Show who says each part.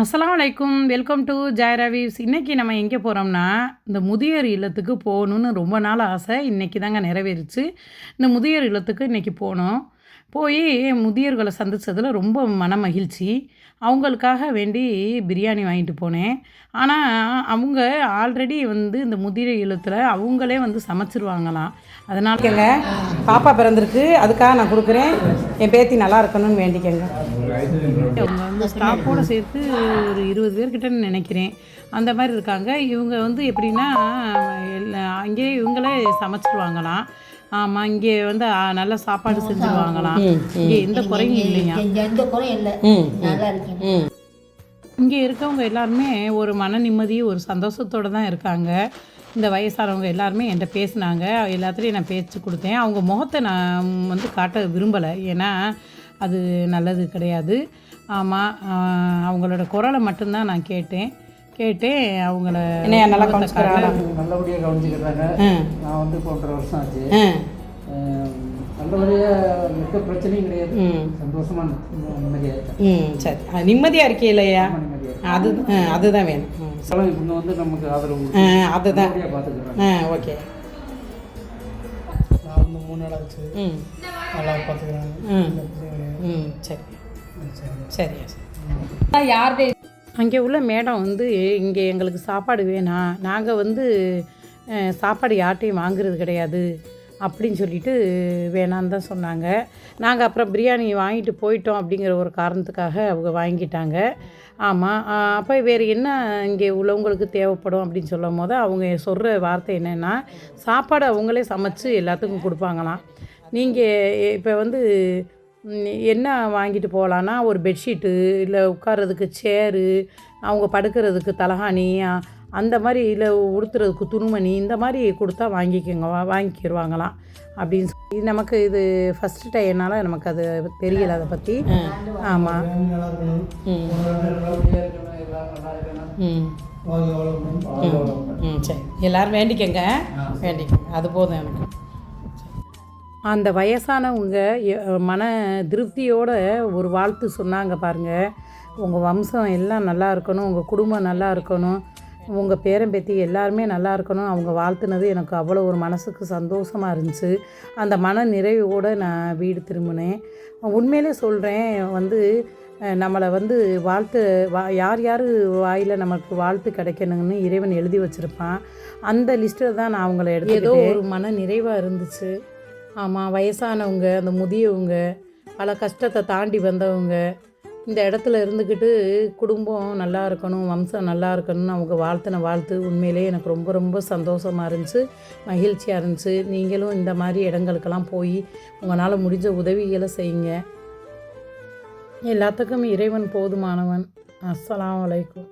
Speaker 1: அஸ்லாம் வலைக்கும் welcome to ஜாயரா இன்றைக்கி நம்ம எங்கே போகிறோம்னா இந்த முதியோர் இல்லத்துக்கு போகணுன்னு ரொம்ப நாள் ஆசை. இன்றைக்கி தாங்க நிறைவேறுச்சு. இந்த முதியோர் இல்லத்துக்கு இன்றைக்கி போனோம். போய் முதியோர்களை சந்தித்ததில் ரொம்ப மன மகிழ்ச்சி. அவங்களுக்காக வேண்டி பிரியாணி வாங்கிட்டு போனேன். ஆனால் அவங்க ஆல்ரெடி வந்து இந்த முதியோர் இல்லத்தில் அவங்களே வந்து சமைச்சிருவாங்களாம். அதனால்
Speaker 2: கேங்க பாப்பா பிறந்திருக்கு. அதுக்காக நான் கொடுக்குறேன். என் பேத்தி நல்லா இருக்கணும்னு வேண்டிக்கங்க.
Speaker 1: வந்து ஸ்டாஃபோடு சேர்த்து ஒரு இருபது பேர்கிட்டன்னு நினைக்கிறேன். அந்த மாதிரி இருக்காங்க. இவங்க வந்து எப்படின்னா அங்கேயே இவங்களே சமைச்சிருவாங்களாம். ஆமாம் இங்கே வந்து நல்ல சாப்பாடு செஞ்சுருவாங்களாம். இங்கே எந்த குறையும் இல்லையா?
Speaker 3: எந்த குறையும் இல்லை. நல்லா
Speaker 1: இங்கே இருக்கவங்க எல்லாருமே ஒரு மன நிம்மதி ஒரு சந்தோஷத்தோடு தான் இருக்காங்க. இந்த வயசானவங்க எல்லாருமே என்கிட்ட பேசினாங்க. எல்லாத்துலேயும் நான் பேச்சு கொடுத்தேன். அவங்க முகத்தை நான் வந்து காட்ட விரும்பலை. ஏன்னா அது நல்லது கிடையாது. ஆமாம் அவங்களோட குரலை மட்டும்தான் நான் கேட்டேன். கேட்டேன் அவங்கள
Speaker 2: என்னையா நல்லா?
Speaker 1: காட்ட-
Speaker 4: நல்லபடியாக கவனிச்சுக்கிறாங்க. நான் வந்து இப்போ ஒன்றரை வருஷம் ஆச்சு. நல்லபடியாக எந்த பிரச்சனையும் கிடையாது.
Speaker 2: ம்.
Speaker 4: சந்தோஷமா நிம்மதியாக இருக்கேன்
Speaker 2: ம் சரி. அது நிம்மதியாக இருக்கே இல்லையா? அது ஆ, அதுதான் வேணும். ம்.
Speaker 4: இருக்கேன் இவங்க வந்து நமக்கு ஆதரவு
Speaker 2: ஆ, அதுதான். ஆ ஓகே.
Speaker 5: நான் வந்து மூணு நாள் ஆச்சு.
Speaker 2: ம்.
Speaker 5: நல்லா பார்த்துக்கிறாங்க
Speaker 2: ம் சரி.
Speaker 5: சரி.
Speaker 2: சரியா சரி. யார்கிட்ட
Speaker 1: அங்கே உள்ள மேடம் வந்து இங்கே எங்களுக்கு சாப்பாடு வேணாம் நாங்கள் வந்து சாப்பாடு யார்ட்டையும் வாங்குறது கிடையாது அப்படின்னு சொல்லிட்டு வேணான்னு தான் சொன்னாங்க. நாங்கள் அப்புறம் பிரியாணி வாங்கிட்டு போயிட்டோம் அப்படிங்கிற ஒரு காரணத்துக்காக அவங்க வாங்கிட்டாங்க. ஆமாம் அப்போ வேறு என்ன இங்கே உள்ளவங்களுக்கு தேவைப்படும் அப்படின்னு சொல்லும் போது அவங்க சொல்கிற வார்த்தை என்னென்னா சாப்பாடு அவங்களே சமைச்சு எல்லாத்துக்கும் கொடுப்பாங்களாம். நீங்கள் இப்போ வந்து என்ன வாங்கிட்டு போகலான்னா ஒரு பெட்ஷீட்டு இல்லை உட்கார்றதுக்கு சேரு அவங்க படுக்கிறதுக்கு தலகாணி அந்த மாதிரி இல்லை உடுத்துறதுக்கு துணிமணி இந்த மாதிரி கொடுத்தா வாங்கிக்கோங்க வா வாங்கிக்கிடுவாங்களாம் அப்படின்னு சொல்லி நமக்கு இது ஃபஸ்ட்டு டைம்னால நமக்கு அது தெரியல அதை பற்றி ஆமாம்
Speaker 2: ம். ம். சரி. எல்லாரும் வேண்டிக்கங்க. வேண்டிக்கங்க. அது போதும் எனக்கு.
Speaker 1: அந்த வயசானவங்க மன திருப்தியோட ஒரு வாழ்த்து சொன்னாங்க பாருங்க. உங்கள் வம்சம் எல்லாம் நல்லா இருக்கணும் உங்கள் குடும்பம் நல்லா இருக்கணும் உங்கள் பேரம்பேத்தி எல்லாருமே நல்லா இருக்கணும் அவங்க வாழ்த்துனது எனக்கு அவ்வளோ ஒரு மனசுக்கு சந்தோஷமாக இருந்துச்சு. அந்த மன நிறைவோடு நான் வீடு திரும்பினேன். உண்மையிலே சொல்கிறேன் வந்து நம்மளை வந்து வாழ்த்து வா யார் யார் வாயில் நமக்கு வாழ்த்து கிடைக்கணும்னு இறைவன் எழுதி வச்சுருப்பான். அந்த லிஸ்ட்டில் தான் நான் அவங்கள எடுத்து ஏதோ ஒரு மன நிறைவாக இருந்துச்சு. ஆமாம் வயசானவங்க அந்த முதியவங்க பல கஷ்டத்தை தாண்டி வந்தவங்க இந்த இடத்துல இருந்துக்கிட்டு குடும்பம் நல்லா இருக்கணும் வம்சம் நல்லா இருக்கணும்னு அவங்க வாழ்த்தின வாழ்த்து உண்மையிலே எனக்கு ரொம்ப ரொம்ப சந்தோஷமாக இருந்துச்சு மகிழ்ச்சியாக இருந்துச்சு. நீங்களும் இந்த மாதிரி இடங்களுக்கெல்லாம் போய் உங்களால் முடிஞ்ச உதவிகளை செய்யுங்க. எல்லாத்துக்கும் இறைவன் போதுமானவன். அஸ்லாம் வலைக்கும்